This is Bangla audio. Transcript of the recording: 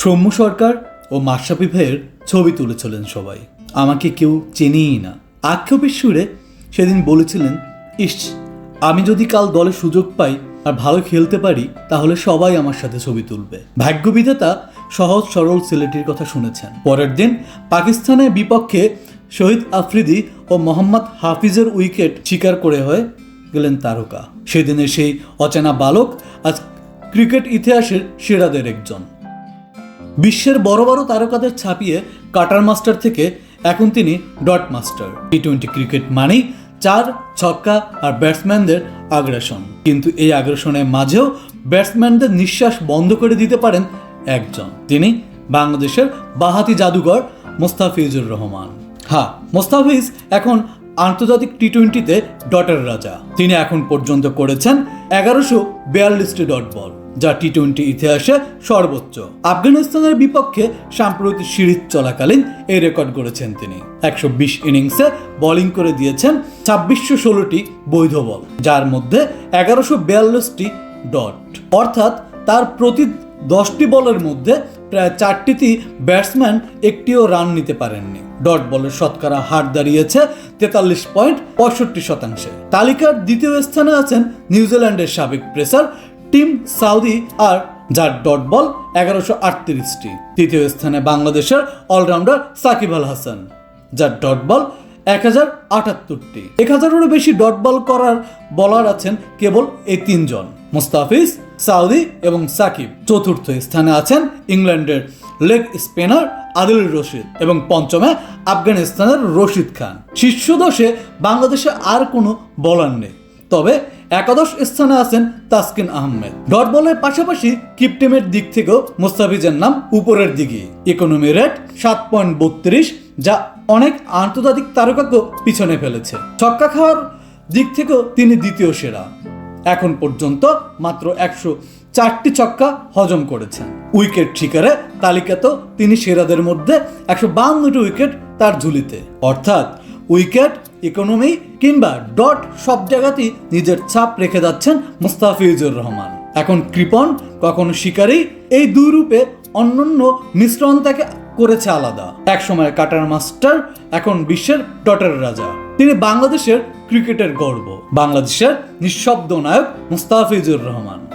সৌম্য সরকার ও মাশরাফি ভাইয়ের ছবি তুলেছিলেন সবাই। আমাকে কেউ চেনেই না। আক্ষেপের সুরে সেদিন বলেছিলেন, ইস, আমি যদি কাল দলে সুযোগ পাই আর ভালো খেলতে পারি, তাহলে সবাই আমার সাথে ছবি তুলবে। ভাগ্যবিধাতা সহজ সরল সিলেটির কথা শুনেছেন। পরের দিন পাকিস্তানের বিপক্ষে শহীদ আফ্রিদি ও মোহাম্মদ হাফিজের উইকেট শিকার করে হয়ে গেলেন তারকা। সেদিনের সেই অচেনা বালক আজ ক্রিকেট ইতিহাসের সেরাদের একজন। বিশ্বের বড় বড় তারকাদের ছাপিয়ে কাটার মাস্টার থেকে এখন তিনি dot master. T twenty cricket মানেই চার, ছক্কা আর ব্যাটসম্যানদের আগ্রাসন। কিন্তু এই আগ্রাসনের মাঝেও ব্যাটসম্যানদের নিঃশ্বাস বন্ধ করে দিতে পারেন একজন। তিনি বাংলাদেশের বাহাতি জাদুঘর মোস্তাফিজুর রহমান। হ্যাঁ মোস্তাফিজ এখন আন্তর্জাতিক টি টোয়েন্টিতে ডটের রাজা। তিনি এখন পর্যন্ত করেছেন এগারোশো বিয়াল্লিশটি ডট বল। যা টি টোয়েন্টি ইতিহাসে সর্বোচ্চ। আফগানিস্তানের বিপক্ষে সাম্প্রতিক সিরিজ চলাকালীন এই রেকর্ড করেছেন তিনি। একশো বিশ ইনিংসে বোলিং করে দিয়েছেন ছাব্বিশশো ষোলোটি বৈধ বল, যার মধ্যে এগারোশো বিয়াল্লিশটি ডট। অর্থাৎ তার প্রতি দশটি বলের মধ্যে প্রায় চারটিতেই ব্যাটসম্যান একটিও রান নিতে পারেননি। ডট বলের শতকরা হার দাঁড়িয়েছে তেতাল্লিশ পয়েন্ট পঁয়ষট্টি শতাংশে। তালিকার দ্বিতীয় স্থানে আছেন নিউজিল্যান্ডের সাবেক প্রেসার টিম সাউদি আর যার ডট বল এগারোশো আটত্রিশটি। তৃতীয় স্থানে বাংলাদেশের অলরাউন্ডার সাকিব আল হাসান, যার ডট বল এক হাজার আটাত্তরটি। এক হাজারেরও বেশি ডট বল করার বলার আছেন কেবল এই তিনজন, মুস্তাফিজ, সাউদি এবং সাকিব। চতুর্থ স্থানে আছেন ইংল্যান্ডের লেগ স্পিনার আদিল রশিদ এবং পঞ্চমে আফগানিস্তানের রশিদ খান। শীর্ষ দশে বাংলাদেশে আর কোনো বলার নেই। তবে একাদশ স্থানে আছেন তাসকিন আহমেদ। ডট বলের পাশাপাশি কিপটেমের দিক থেকেও মুস্তাফিজের নাম উপরের দিকে ইকোনমি রেট সাত পয়েন্ট বত্রিশ, যা অনেক আন্তর্জাতিক তারকাকেও পিছনে ফেলেছে। ছক্কা খাওয়ার দিক থেকেও তিনি দ্বিতীয় সেরা। এখন পর্যন্ত মাত্র একশো চারটি ছক্কা হজম করেছেন। উইকেট শিকারে তালিকাতেও তিনি সেরাদের মধ্যে একশো বাউন্নটি উইকেট তার ঝুলিতে। অর্থাৎ উইকেট ইকোনমি কিংবা ডট সব জায়গাতেই নিজের ছাপ রেখে যাচ্ছেন মুস্তাফিজুর রহমান। এখন কৃপন, কখনো শিকারী, এই দুই রূপে অন্যান্য মিশ্রণ তাকে করেছে আলাদা। এক সময় কাটার মাস্টার, এখন বিশ্বের ডটের রাজা। তিনি বাংলাদেশের ক্রিকেটের গর্ব। বাংলাদেশের নিঃশব্দ নায়ক মুস্তাফিজুর রহমান।